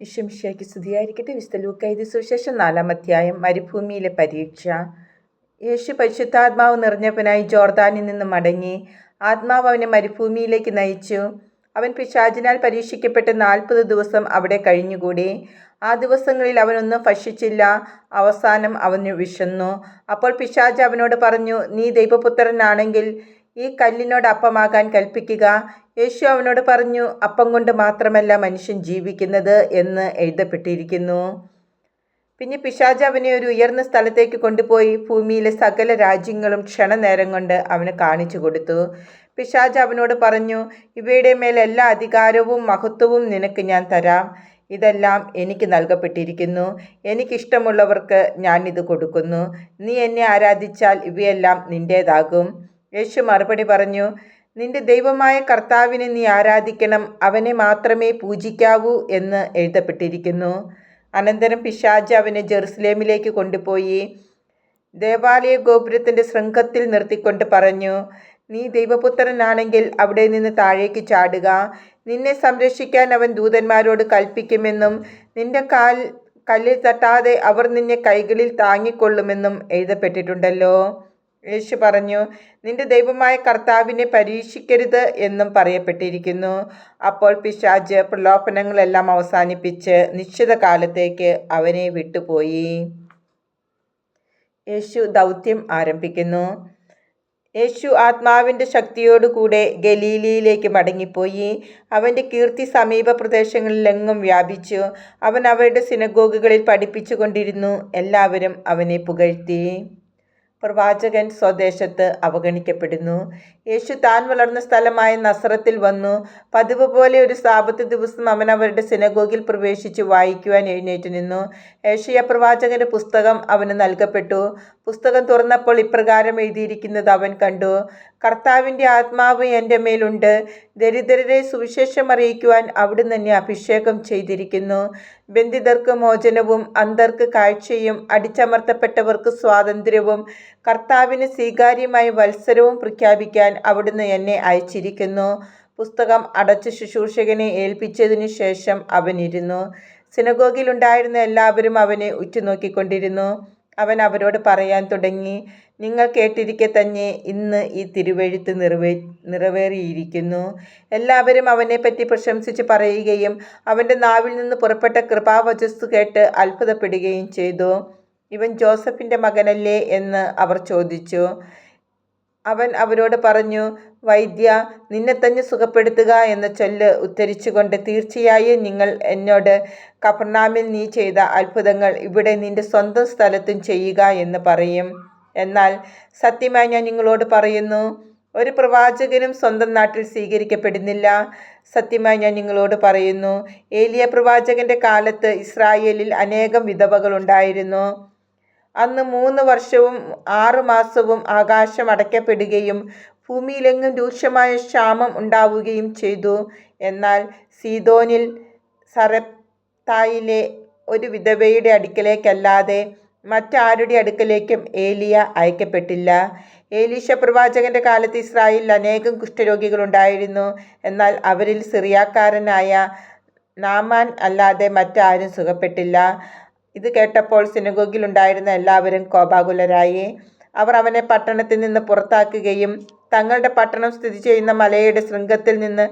വിശ്വമിഷ്യായ്ക്ക് സ്തുതിയായിരിക്കട്ടെ. വിശുദ്ധ ലൂക്കൈതി സുശേഷം നാലാം അധ്യായം മരുഭൂമിയിലെ പരീക്ഷ. യേശു പരിശുദ്ധാത്മാവ് നിറഞ്ഞവനായി ജോർദാനിൽ നിന്ന് മടങ്ങി. ആത്മാവ് അവനെ മരുഭൂമിയിലേക്ക് നയിച്ചു. അവൻ പിശാചിനാൽ പരീക്ഷിക്കപ്പെട്ട് നാൽപ്പത് ദിവസം അവിടെ കഴിഞ്ഞുകൂടി. ആ ദിവസങ്ങളിൽ അവനൊന്നും ഭക്ഷിച്ചില്ല. അവസാനം അവന് വിശന്നു. അപ്പോൾ പിശാജ് അവനോട് പറഞ്ഞു നീ ദൈവപുത്രനാണെങ്കിൽ ഈ കല്ലിനോട് അപ്പമാകാൻ കൽപ്പിക്കുക. യേശു അവനോട് പറഞ്ഞു അപ്പം കൊണ്ട് മാത്രമല്ല മനുഷ്യൻ ജീവിക്കുന്നത് എന്ന് എഴുതപ്പെട്ടിരിക്കുന്നു. പിന്നെ പിശാജ് അവനെ ഒരു ഉയർന്ന സ്ഥലത്തേക്ക് കൊണ്ടുപോയി ഭൂമിയിലെ സകല രാജ്യങ്ങളും ക്ഷണനേരം കൊണ്ട് അവന് കാണിച്ചു കൊടുത്തു. പിശാജ് അവനോട് പറഞ്ഞു ഇവയുടെ മേൽ എല്ലാ അധികാരവും മഹത്വവും നിനക്ക് ഞാൻ തരാം. ഇതെല്ലാം എനിക്ക് നൽകപ്പെട്ടിരിക്കുന്നു. എനിക്കിഷ്ടമുള്ളവർക്ക് ഞാൻ ഇത് കൊടുക്കുന്നു. നീ എന്നെ ആരാധിച്ചാൽ ഇവയെല്ലാം നിന്റേതാകും യേശു മറുപടി പറഞ്ഞു നിന്റെ ദൈവമായ കർത്താവിനെ നീ ആരാധിക്കണം അവനെ മാത്രമേ പൂജിക്കാവൂ എന്ന് എഴുതപ്പെട്ടിരിക്കുന്നു. അനന്തരം പിശാജ് അവനെ ജെറുസലേമിലേക്ക് കൊണ്ടുപോയി ദേവാലയ ഗോപുരത്തിന്റെ ശൃംഖത്തിൽ നിർത്തിക്കൊണ്ട് പറഞ്ഞു നീ ദൈവപുത്രനാണെങ്കിൽ അവിടെ നിന്ന് താഴേക്ക് ചാടുക. നിന്നെ സംരക്ഷിക്കാൻ അവൻ ദൂതന്മാരോട് കൽപ്പിക്കുമെന്നും നിന്റെ കാൽ കല്ലിൽ തട്ടാതെ അവർ നിന്നെ കൈകളിൽ താങ്ങിക്കൊള്ളുമെന്നും എഴുതപ്പെട്ടിട്ടുണ്ടല്ലോ. യേശു പറഞ്ഞു നിന്റെ ദൈവമായ കർത്താവിനെ പരീക്ഷിക്കരുത് എന്നും പറയപ്പെട്ടിരിക്കുന്നു. അപ്പോൾ പിശാജ് പ്രലോഭനങ്ങളെല്ലാം അവസാനിപ്പിച്ച് നിശ്ചിത കാലത്തേക്ക് അവനെ വിട്ടുപോയി. യേശു ദൗത്യം ആരംഭിക്കുന്നു. യേശു ആത്മാവിന്റെ ശക്തിയോടുകൂടെ ഗലീലിയിലേക്ക് മടങ്ങിപ്പോയി. അവന്റെ കീർത്തി സമീപ പ്രദേശങ്ങളിലെങ്ങും വ്യാപിച്ചു. അവൻ അവരുടെ സിനഗോഗുകളിൽ പഠിപ്പിച്ചു കൊണ്ടിരുന്നു എല്ലാവരും അവനെ പുകഴ്ത്തി. പ്രവാചകൻ സ്വദേശത്ത് അവഗണിക്കപ്പെടുന്നു. യേശു താൻ വളർന്ന സ്ഥലമായ നസ്രത്തിൽ വന്നു. പതിവ് പോലെ ഒരു സാപത്ത് ദിവസം അവൻ അവരുടെ സിനഗോഗിൽ പ്രവേശിച്ച് വായിക്കുവാൻ എഴുന്നേറ്റ് നിന്നു. ഏഷ്യ പ്രവാചകന്റെ പുസ്തകം അവന് നൽകപ്പെട്ടു. പുസ്തകം തുറന്നപ്പോൾ ഇപ്രകാരം എഴുതിയിരിക്കുന്നത് അവൻ കണ്ടു. കർത്താവിന്റെ ആത്മാവ് എന്റെ മേലുണ്ട്. ദരിദ്രരെ സുവിശേഷം അറിയിക്കുവാൻ അവിടുന്ന് എന്നെ അഭിഷേകം ചെയ്തിരിക്കുന്നു. ബന്ധിതർക്ക് മോചനവും അന്തർക്ക് കാഴ്ചയും അടിച്ചമർത്തപ്പെട്ടവർക്ക് സ്വാതന്ത്ര്യവും കർത്താവിന് സ്വീകാര്യമായ വത്സരവും പ്രഖ്യാപിക്കാൻ അവിടുന്ന് എന്നെ അയച്ചിരിക്കുന്നു. പുസ്തകം അടച്ച് ശുശ്രൂഷകനെ ഏൽപ്പിച്ചതിനു ശേഷം അവൻ ഇരുന്നു സിനഗോഗിലുണ്ടായിരുന്ന എല്ലാവരും അവനെ ഉറ്റുനോക്കിക്കൊണ്ടിരുന്നു. അവൻ അവരോട് പറയാൻ തുടങ്ങി നിങ്ങൾ കേട്ടിരിക്കെ തന്നെ ഇന്ന് ഈ തിരുവെഴുത്ത് നിറവേ നിറവേറിയിരിക്കുന്നു. എല്ലാവരും അവനെപ്പറ്റി പ്രശംസിച്ച് പറയുകയും അവന്റെ നാവിൽ നിന്ന് പുറപ്പെട്ട കൃപാവചസ് കേട്ട് അത്ഭുതപ്പെടുകയും ചെയ്തു. ഇവൻ ജോസഫിന്റെ മകനല്ലേ എന്ന് അവർ ചോദിച്ചു. അവൻ അവരോട് പറഞ്ഞു വൈദ്യ നിന്നെ തന്നെ സുഖപ്പെടുത്തുക എന്ന ചൊല്ല് ഉദ്ധരിച്ചുകൊണ്ട് തീർച്ചയായും നിങ്ങൾ എന്നോട് കഫർനാമിൽ നീ ചെയ്ത അത്ഭുതങ്ങൾ ഇവിടെ നിന്റെ സ്വന്തം സ്ഥലത്തും ചെയ്യുക എന്ന് പറയും. എന്നാൽ സത്യമായി ഞാൻ നിങ്ങളോട് പറയുന്നു ഒരു പ്രവാചകനും സ്വന്തം നാട്ടിൽ സ്വീകരിക്കപ്പെടുന്നില്ല. സത്യമായി ഞാൻ നിങ്ങളോട് പറയുന്നു ഏലിയ പ്രവാചകന്റെ കാലത്ത് ഇസ്രായേലിൽ അനേകം വിധവകളുണ്ടായിരുന്നു അന്ന് മൂന്ന് വർഷവും ആറു മാസവും ആകാശം അടയ്ക്കപ്പെടുകയും ഭൂമിയിലെങ്ങും രൂക്ഷമായ ക്ഷാമം ഉണ്ടാവുകയും ചെയ്തു. എന്നാൽ സീതോനിൽ സറപ്തായിലെ ഒരു വിധവയുടെ അടുക്കലേക്കല്ലാതെ മറ്റാരുടെ അടുക്കലേക്കും ഏലിയ അയക്കപ്പെട്ടില്ല. ഏലീഷ പ്രവാചകന്റെ കാലത്ത് ഇസ്രായേലിൽ അനേകം കുഷ്ഠരോഗികളുണ്ടായിരുന്നു എന്നാൽ അവരിൽ സിറിയാക്കാരനായ നാമാൻ അല്ലാതെ മറ്റാരും സുഖപ്പെട്ടില്ല. ഇത് കേട്ടപ്പോൾ സിനഗോഗിൽ ഉണ്ടായിരുന്ന എല്ലാവരും കോപാകുലരായി. അവർ അവനെ പട്ടണത്തിൽ നിന്ന് പുറത്താക്കുകയും തങ്ങളുടെ പട്ടണം സ്ഥിതി ചെയ്യുന്ന മലയുടെ ശൃംഗത്തിൽ നിന്ന്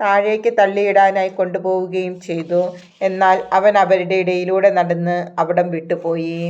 താഴേക്ക് തള്ളിയിടാനായി കൊണ്ടുപോവുകയും ചെയ്തു. എന്നാൽ അവൻ അവരുടെ ഇടയിലൂടെ നടന്ന് അവിടം വിട്ടുപോയി.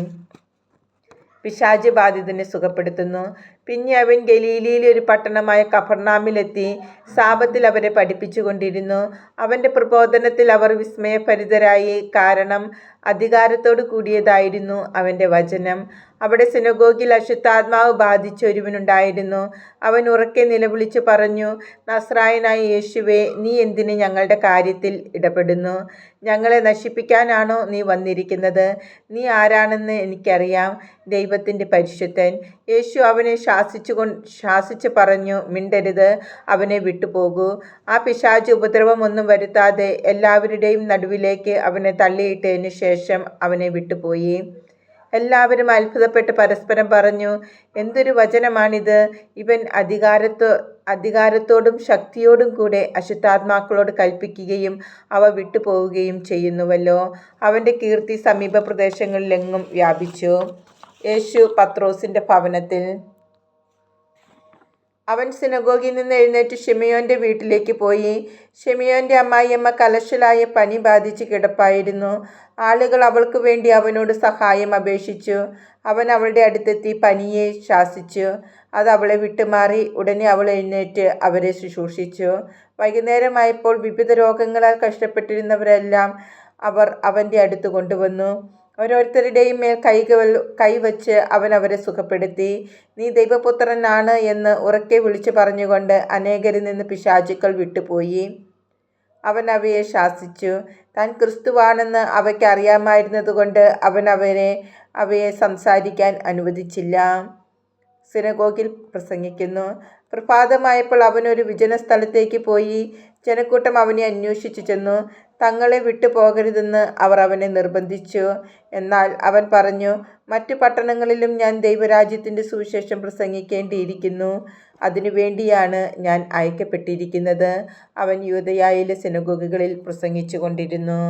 പിശാജ് ബാധിതനെ സുഖപ്പെടുത്തുന്നു. പിന്നെ അവൻ ഗലീലിയിലെ ഒരു പട്ടണമായ കഫർനാമിലെത്തി സാപത്തിൽ അവരെ പഠിപ്പിച്ചുകൊണ്ടിരുന്നു. അവന്റെ പ്രബോധനത്തിൽ അവർ വിസ്മയഭരിതരായി. കാരണം അധികാരത്തോടു കൂടിയതായിരുന്നു അവന്റെ വചനം. അവിടെ സിനഗോഗിൽ അശുദ്ധാത്മാവ് ബാധിച്ച ഒരുവനുണ്ടായിരുന്നു. അവൻ ഉറക്കെ നിലവിളിച്ച് പറഞ്ഞു നസ്രായനായ യേശുവെ നീ എന്തിന് ഞങ്ങളുടെ കാര്യത്തിൽ ഇടപെടുന്നു? ഞങ്ങളെ നശിപ്പിക്കാനാണോ നീ വന്നിരിക്കുന്നത്? നീ ആരാണെന്ന് എനിക്കറിയാം ദൈവത്തിന്റെ പരിശുദ്ധൻ. യേശു അവനെ ശാസിച്ചു കൊ ശാസിച്ചു പറഞ്ഞു മിണ്ടരുത് അവനെ വിട്ടുപോകൂ. ആ പിശാച് ഉപദ്രവമൊന്നും വരുത്താതെ എല്ലാവരുടെയും നടുവിലേക്ക് അവനെ തള്ളിയിട്ടതിന് ശേഷം അവനെ വിട്ടുപോയി. എല്ലാവരും അത്ഭുതപ്പെട്ട് പരസ്പരം പറഞ്ഞു എന്തൊരു വചനമാണിത്. ഇവൻ അധികാരത്തോ അധികാരത്തോടും ശക്തിയോടും കൂടെ അശുദ്ധാത്മാക്കളോട് കൽപ്പിക്കുകയും അവ വിട്ടുപോവുകയും ചെയ്യുന്നുവല്ലോ. അവന്റെ കീർത്തി സമീപ പ്രദേശങ്ങളിലെങ്ങും വ്യാപിച്ചു. യേശു പത്രോസിന്റെ ഭവനത്തിൽ അവൻ സിനഗോഗിൽ നിന്ന് എഴുന്നേറ്റ് ഷിമിയോന്റെ വീട്ടിലേക്ക് പോയി. ഷിമിയോന്റെ അമ്മായിയമ്മ കലശലായ പനി ബാധിച്ച് കിടപ്പായിരുന്നു. ആളുകൾ അവൾക്ക് വേണ്ടി അവനോട് സഹായം അപേക്ഷിച്ചു. അവൻ അവളുടെ അടുത്തെത്തി പനിയെ ശാസിച്ചു. അത് അവളെ വിട്ടുമാറി ഉടനെ അവൾ എഴുന്നേറ്റ് അവരെ ശുശ്രൂഷിച്ചു. വൈകുന്നേരമായപ്പോൾ വിവിധ രോഗങ്ങളാൽ കഷ്ടപ്പെട്ടിരുന്നവരെല്ലാം അവർ അവന്റെ അടുത്ത് കൊണ്ടുവന്നു. ഓരോരുത്തരുടെയും മേൽ കൈകൾ കൈവച്ച് അവൻ അവരെ സുഖപ്പെടുത്തി. നീ ദൈവപുത്രനാണ് എന്ന് ഉറക്കെ വിളിച്ചു പറഞ്ഞുകൊണ്ട് അനേകരിൽ നിന്ന് പിശാചുക്കൾ വിട്ടുപോയി. അവൻ അവയെ ശാസിച്ചു. താൻ ക്രിസ്തുവാണെന്ന് അവയ്ക്ക് അറിയാമായിരുന്നതുകൊണ്ട് അവൻ അവരെ അവയെ സംസാരിക്കാൻ അനുവദിച്ചില്ല. സിനഗോഗിൽ പ്രസംഗിക്കുന്നു. പ്രഭാതമായപ്പോൾ അവനൊരു വിജന സ്ഥലത്തേക്ക് പോയി. ജനക്കൂട്ടം അവനെ അന്വേഷിച്ചു ചെന്നു. തങ്ങളെ വിട്ടു പോകരുതെന്ന് അവർ അവനെ നിർബന്ധിച്ചു. എന്നാൽ അവൻ പറഞ്ഞു മറ്റു പട്ടണങ്ങളിലും ഞാൻ ദൈവരാജ്യത്തിന്റെ സുവിശേഷം പ്രസംഗിക്കേണ്ടിയിരിക്കുന്നു. അതിനുവേണ്ടിയാണ് ഞാൻ അയക്കപ്പെട്ടിരിക്കുന്നത്. അവൻ യൂതയായിലെ സിനഗോഗുകളിൽ പ്രസംഗിച്ചു കൊണ്ടിരുന്നു